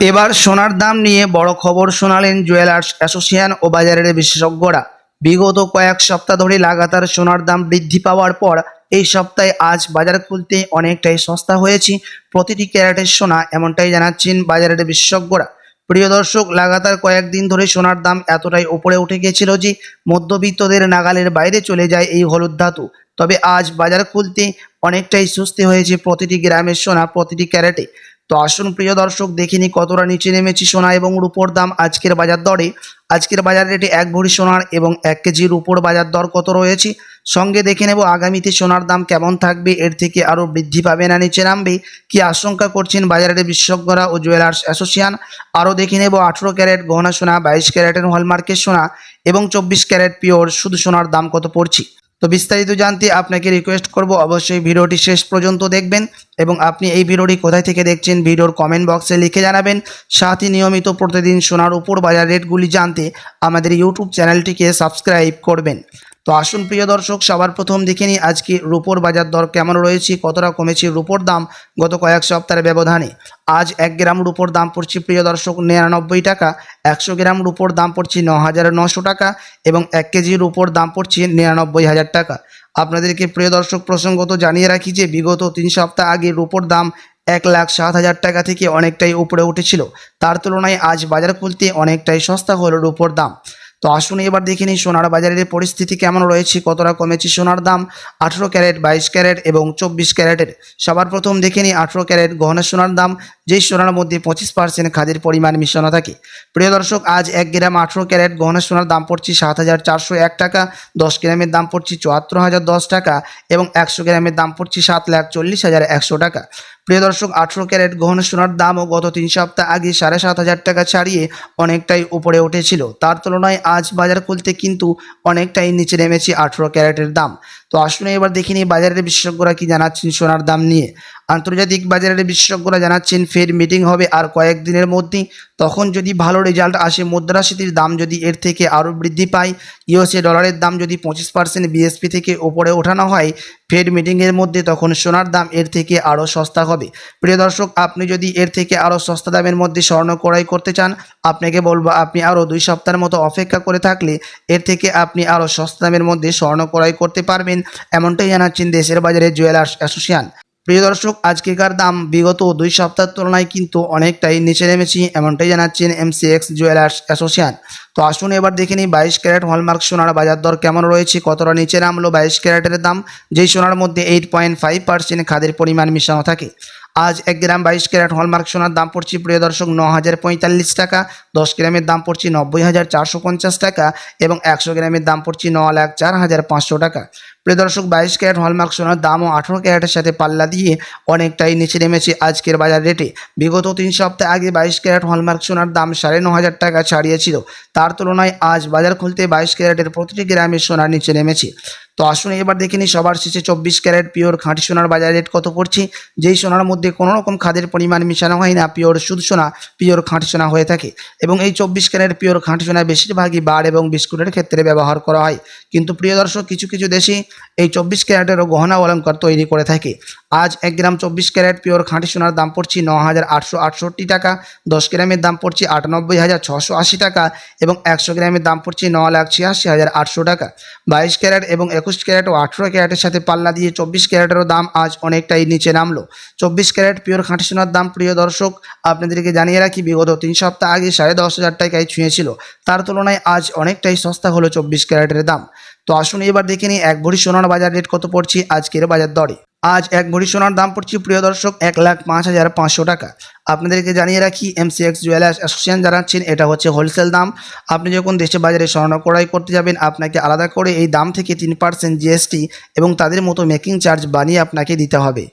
এবার সোনার দাম নিয়ে বড় খবর শোনালেন জুয়েলার্স অ্যাসোসিয়েশন ও বাজারের বিশেষজ্ঞরা। বিগত কয়েক সপ্তাহ ধরে লাগাতার সোনার দাম বৃদ্ধি পাওয়ার পর এই সপ্তাহে আজ বাজার খুলতে অনেকটাই সস্তা হয়েছে। প্রতিটি ক্যারেটের সোনা এমনটাই জানাচ্ছেন বাজারের বিশেষজ্ঞরা। প্রিয় দর্শক, লাগাতার কয়েকদিন ধরে সোনার দাম এতটাই উপরে উঠে গিয়েছিল যে মধ্যবিত্তদের নাগালের বাইরে চলে যায় এই হলুদ ধাতু। তবে আজ বাজার খুলতে অনেকটাই সুস্থ হয়েছে প্রতিটি গ্রামের সোনা প্রতিটি ক্যারেটে। তো আসুন প্রিয় দর্শক দেখিনি কতটা নিচে নেমেছি সোনা এবং রূপোর দাম আজকের বাজার দরে। আজকের বাজার রেটে এক ভরি সোনার এবং এক কেজি রূপোর বাজার দর কত রয়েছে? সঙ্গে দেখে নেব আগামীতে সোনার দাম কেমন থাকবে, এর থেকে আরও বৃদ্ধি পাবে না নিচে নামবে? কি আশঙ্কা করছেন বাজারের বিশেষজ্ঞরা ও জুয়েলার্স অ্যাসোসিয়েশন? আরও দেখে নেব আঠেরো ক্যারেট গহনা সোনা, বাইশ ক্যারেটের হলমার্কের সোনা এবং চব্বিশ ক্যারেট পিওর শুধু সোনার দাম কত পড়ছে? তো বিস্তারিত জানতে আপনাকে রিকোয়েস্ট করব, অবশ্যই ভিডিওটি শেষ পর্যন্ত দেখবেন এবং আপনি এই ভিডিওটি কোথায় থেকে দেখছেন ভিডিওর কমেন্ট বক্সে লিখে জানাবেন। সাথে নিয়মিত প্রতিদিন সোনার উপর বাজার রেটগুলি জানতে আমাদের ইউটিউব চ্যানেলটিকে সাবস্ক্রাইব করবেন। তো আসুন প্রিয় দর্শক, সবার প্রথম দেখে নিই আজকে রুপোর বাজার দর কেমন রয়েছে, কতটা কমেছে রুপোর দাম গত কয়েক সপ্তাহের ব্যবধানে। আজ এক গ্রাম রুপোর দাম পড়ছে প্রিয় দর্শক নিরানব্বই টাকা, একশো গ্রাম রুপোর দাম পড়ছে ন হাজার নশো টাকা এবং এক কেজি রুপোর দাম পড়ছে নিরানব্বই হাজার টাকা। আপনাদেরকে প্রিয় দর্শক, প্রসঙ্গত জানিয়ে রাখি যে বিগত তিন সপ্তাহ আগে রুপোর দাম এক লাখ সাত হাজার টাকা থেকে অনেকটাই উপরে উঠেছিল। তার তুলনায় আজ বাজার খুলতে অনেকটাই সস্তা হলো রুপোর দাম। তো আসুন এবার দেখে নিই সোনার বাজারের পরিস্থিতি কেমন রয়েছে, কতটা কমেছে সোনার দাম? আঠেরো ক্যারেট, বাইশ ক্যারেট এবং চব্বিশ ক্যারেটের। সবার প্রথম দেখে নিই আঠেরো ক্যারেট গহনা সোনার দাম, যেই সোনার মধ্যে পঁচিশ পার্সেন্ট খাদের পরিমাণ মিশানো থাকে। প্রিয় দর্শক, আজ এক গ্রাম আঠেরো ক্যারেট গহনা সোনার দাম পড়ছে সাত হাজার চারশো এক টাকা, দশ গ্রামের দাম পড়ছে চুয়াত্তর হাজার দশ টাকা এবং একশো গ্রামের দাম পড়ছে সাত লাখ চল্লিশ হাজার একশো টাকা। প্রিয় দর্শক, আঠেরো ক্যারেট গহন সোনার দামও গত তিন সপ্তাহ আগে সাড়ে সাত হাজার টাকা ছাড়িয়ে অনেকটাই উপরে উঠেছিল। তার তুলনায় আজ বাজার খুলতে কিন্তু অনেকটাই নিচে নেমেছে আঠেরো ক্যারেটের দাম। তো আসুন এবার দেখিনি বাজারের বিশেষজ্ঞরা কি জানাচ্ছেন সোনার দাম নিয়ে। আন্তর্জাতিক বাজারের বিশেষজ্ঞরা জানাচ্ছেন, ফের মিটিং হবে আর কয়েকদিনের মধ্যেই। তখন যদি ভালো রেজাল্ট আসে, মুদ্রাস্ফীতির দাম যদি এর থেকে আরও বৃদ্ধি পায়, ইউএসএ ডলারের দাম যদি পঁচিশ পার্সেন্ট বিএসপি থেকে ওপরে ওঠানো হয় ফেড মিটিংয়ের মধ্যে তখন সোনার দাম এর থেকে আরও সস্তা হবে। প্রিয় দর্শক, আপনি যদি এর থেকে আরও সস্তা দামের মধ্যে স্বর্ণ ক্রয় করতে চান, আপনাকে বলব আপনি আরও দুই সপ্তাহের মতো অপেক্ষা করে থাকলে এর থেকে আপনি আরও সস্তা দামের মধ্যে স্বর্ণ ক্রয় করতে পারবেন, এমনটাই জানাচ্ছেন দেশের বাজারে জুয়েলার্স অ্যাসোসিয়েশন। প্রিয় দর্শক, আজকেকার দাম বিগত দুই সপ্তাহের তুলনায় কিন্তু অনেকটাই নিচে নেমেছি, এমনটাই জানাচ্ছেন এমসিএক্স জুয়েলার্স অ্যাসোসিয়েশন তো আসুন এবার দেখে নিই বাইশ ক্যারেট হলমার্ক সোনার বাজার দর কেমন রয়েছে, কতটা নিচে নামলো বাইশ ক্যারেটের দাম, যেই সোনার মধ্যে এইট পয়েন্ট ফাইভ পার্সেন্ট খাদের পরিমাণ মিশানো থাকে। আজ এক গ্রাম বাইশ ক্যারেট হলমার্ক সোনার দাম পড়ছে, প্রিয় দর্শক, ন হাজার পঁয়তাল্লিশ টাকা, দশ গ্রামের দাম পড়ছে নব্বই হাজার চারশো পঞ্চাশ টাকা এবং একশো গ্রামের দাম পড়ছে ন লাখ চার হাজার পাঁচশো টাকা। প্রিয় দর্শক বাইশ ক্যারেট হলমার্ক সোনার দামও আঠেরো ক্যারেটের সাথে পাল্লা দিয়ে অনেকটাই নিচে নেমেছে আজকের বাজার রেটে। বিগত তিন সপ্তাহ আগে বাইশ ক্যারেট হলমার্ক সোনার দাম সাড়ে ন হাজার টাকা ছাড়িয়েছিল। তার তুলনায় আজ বাজার খুলতে বাইশ ক্যারেটের প্রতিটি গ্রামের সোনার নিচে নেমেছে। তো আসুন এবার দেখে নিই সবার শেষে চব্বিশ ক্যারেট পিওর খাঁটি সোনার বাজার রেট কত পড়ছে। যেই সোনার মধ্যে কোনো রকম খাদের পরিমাণ মিশানো হয় না, পিওর সুদ সোনা, পিওর খাঁটি সোনা হয়ে থাকে। এবং এই চব্বিশ ক্যারেট পিওর খাঁটি সোনা বেশিরভাগই বার এবং বিস্কুটের ক্ষেত্রে ব্যবহার করা হয়। কিন্তু প্রিয় দর্শক, কিছু কিছু দেশে এই চব্বিশ ক্যারেটেরও গহনা অলঙ্কার তৈরি করে থাকে। আজ এক গ্রাম চব্বিশ ক্যারেট পিওর খাঁটি সোনার দাম পড়ছে ন হাজার আটশো আটষট্টি টাকা, দশ গ্রামের দাম পড়ছে আটানব্বই হাজার ছশো আশি টাকা এবং একশো গ্রামের দাম পড়ছে ন লাখ ছিয়াশি হাজার আটশো টাকা। বাইশ ক্যারেট এবং একুশ ক্যারেট ও আঠেরো ক্যারেটের সাথে পাল্লা দিয়ে চব্বিশ ক্যারেটেরও দাম আজ অনেকটাই নিচে নামলো। চব্বিশ ক্যারেট পিওর খাঁটি সোনার দাম, প্রিয় দর্শক, আপনাদেরকে জানিয়ে রাখি, বিগত তিন সপ্তাহ আগে সাড়ে দশ হাজার টাকায় ছুঁয়েছিল। তার তুলনায় আজ অনেকটাই সস্তা হলো চব্বিশ ক্যারেটের দাম। তো আসুন এবার দেখে নিই এক ভরি সোনার বাজার রেট কত পড়ছে আজকের বাজার দরে। আজ এক ভরি সোনার দাম পড়ছে, প্রিয় দর্শক, এক লাখ পাঁচ হাজার পাঁচশো টাকা। আপনাদেরকে জানিয়ে রাখি এমসিএক্স জুয়েলার্স অ্যাসোসিয়েশন জানাচ্ছেন, এটা হচ্ছে হোলসেল দাম। আপনি যখন দেশে বাজারে স্বর্ণ ক্রয় করতে যাবেন, আপনাকে আলাদা করে এই দাম থেকে তিন পার্সেন্ট জিএসটি এবং তাদের মতো মেকিং চার্জ বানিয়ে আপনাকে দিতে হবে।